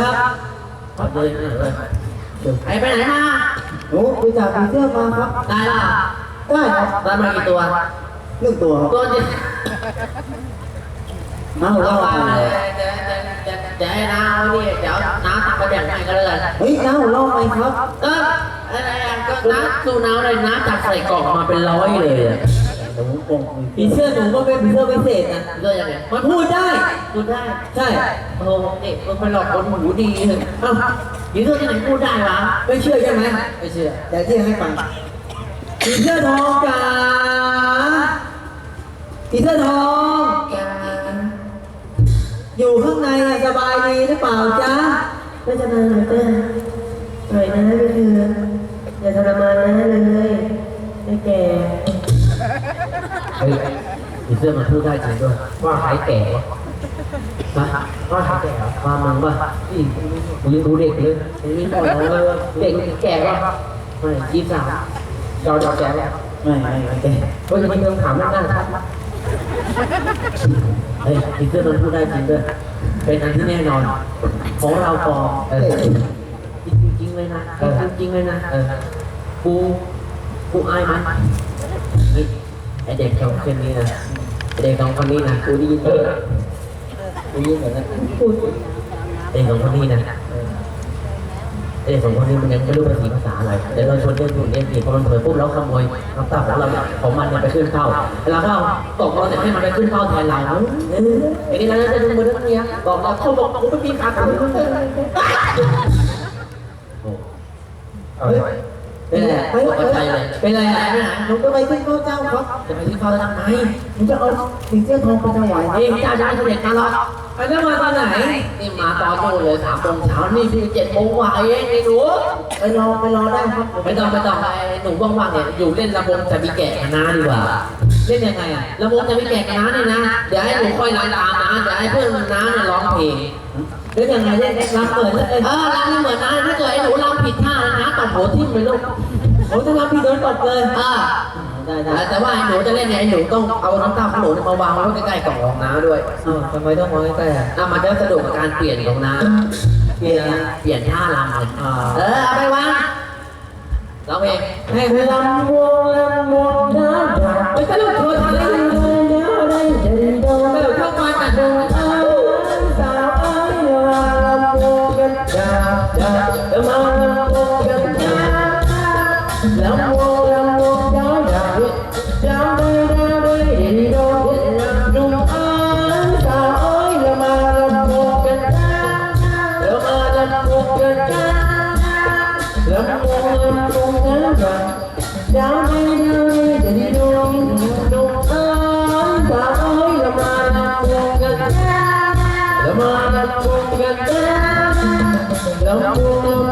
ครับเอาเลยเลยไอ้ไปไหนมาโอ้ไปจับผีเสื้อมาครับ ได้ละได้ครับได้มากี่ตัวเรื่องตัวครับตัวเดียวเอ้าเอาเล่าไปไปเลยเดี๋ยวเดี๋ยวเดี๋ยวให้น้าเอานี่เดี๋ยวน้าทำไปแบ่งให้กันเลยเฮ้ยเล่าเล่าไปครับ เอออะไรก็น้าสูน้าเลยน้าจับใส่กล่องมาเป็นร้อยเลยอะเดี๋ยว ผมโกงผีเสื้อหนูก็เป็นผีเสื้อพิเศษนะเรื่องยังไงมันพูดได้พูดได้ ใช่ โอ้โหนี่มันไปหลอกคนหูดีเลยเอ้าอยู่เรื่องที่ไหนพูดได้วะไม่เชื่อใช่ไหมไม่เชื่อแต่ที่ให้ฟังผีเสื้อทองจ๋าผีเสื้อทองอยู่ข้างในอะสบายดีหรือเปล่าจ๊ะไม่สบายหรอกจ้าปล่อยนะ สื้อมันพูดได้จริงด้วย ว่าหายแก่วะนะว่าหายแก่วะว่ามึงป่ะนี่มึงยังดูเด็กเลยมึงยังบอกเลยว่าเด็กแก่ป่ะไม่ยี่สิบสามจอจอแก่แล้วไม่ไม่ไม่แกเฮ้ยมันยังถามหน้าหน้าชัดเฮ้ยผีเสื้อมันพูดได้จริงด้วย เป็นอันที่แน่นอน ของเราปลอมเออจริงจริงๆเลยนะจริงๆเลยนะเออกูกูอายมันเฮ้ยไอเด็กสองคนนี้นะไอ้ เด็กสองคนนี้นะกูได้ยินเออกูได้ยินเหมือนกันเด็กสองคนนี้นะเด็กสองคนนี้มันยังไม่รู้ภาษีภาษาอะไรเดี๋ยวเราชวนเล่นหุ่นเล่นผีพอมันเผลอปุ๊บเราขโมยน้ำตาของเราของมันเนี่ยไปขึ้นเป้าแล้วก็ตกเราเสร็จให้มันไปขึ้นเป้าแทนเราเออไอ้นี่นะจะดูมือทั้งเนี้ยบอกเราเขาบอกกูไม่มีการทำเออโอ้เฮ้ย เป็นไรตกใจเลยเป็นไรอะหนูก็ไปขึ้นเฝ้าเจ้าครับจะไปขึ้นเป้าทำไมหนูจะเอาผีเสื้อทองไปถวายเฮ้ยเจ้าจะให้เสด็จมาหรอกไปแล้วมาตอนไหนนี่มาตอนโตเลยสามโมงเช้านี่คือเจ็ดโมงกว่าเองไอ้หนูไปรอไปรอได้ครับไม่ต้องไม่ต้องไอ้หนูว่างๆเนี่ยอยู่เล่นระบงจะมีแกะกับน้าดีกว่า เล่นยังไงอะระบงจะมีแกะกับน้าเนี่ยนะ เดี๋ยวให้หนูค่อยร้องตามนะเดี๋ยวให้เพื่อนน้าเนี่ยร้องเพลงเล่นยังไงเล่นรับเปิดเลยเออร้องไม่เหมือนน้าถ้าเกิดไอ้หนูร้องผิดท่านะตบหัวทิ่มไปลูกผมจะรับพี่โดนตบเลยเออได้ได้แต่ว่าไอ้หนูจะเล่นเนี่ยไอ้หนูต้องเอาน้ำตาของหนูเนี่ยมาวางไว้ใกล้ๆกล่องของน้าด้วยอ้าวทำไมต้องมองใกล้ๆอะน่ามันจะสะดวกกับการเปลี่ยนของน้าเปลี่ยนอะไรเปลี่ยนท่ารำเลยอ่าเออเอาไปวางร้องเพลงให้พลังวงลำวง น้ำไปตะลุกโทรทัศน์เลย ดาวได้จะได้โดนเออเข้ามาตัดงเอาวเอ้ยมาลำวงกันจ้าจ้าเดี๋ยวมาลำวงกันจ้าลำวงลำวงจ้าจ้าจ้าได้ได้ได้ได้โดนดงเอาสาวงกันจ้าเดี๋ยวมาลำวงกันจ้าลำวงลำวงกันกันดาวดีดาวดีจะดีดวงดวงเอ้ยสาวเอ้ยละมาลำวงกันละมาลำวงกันลำวง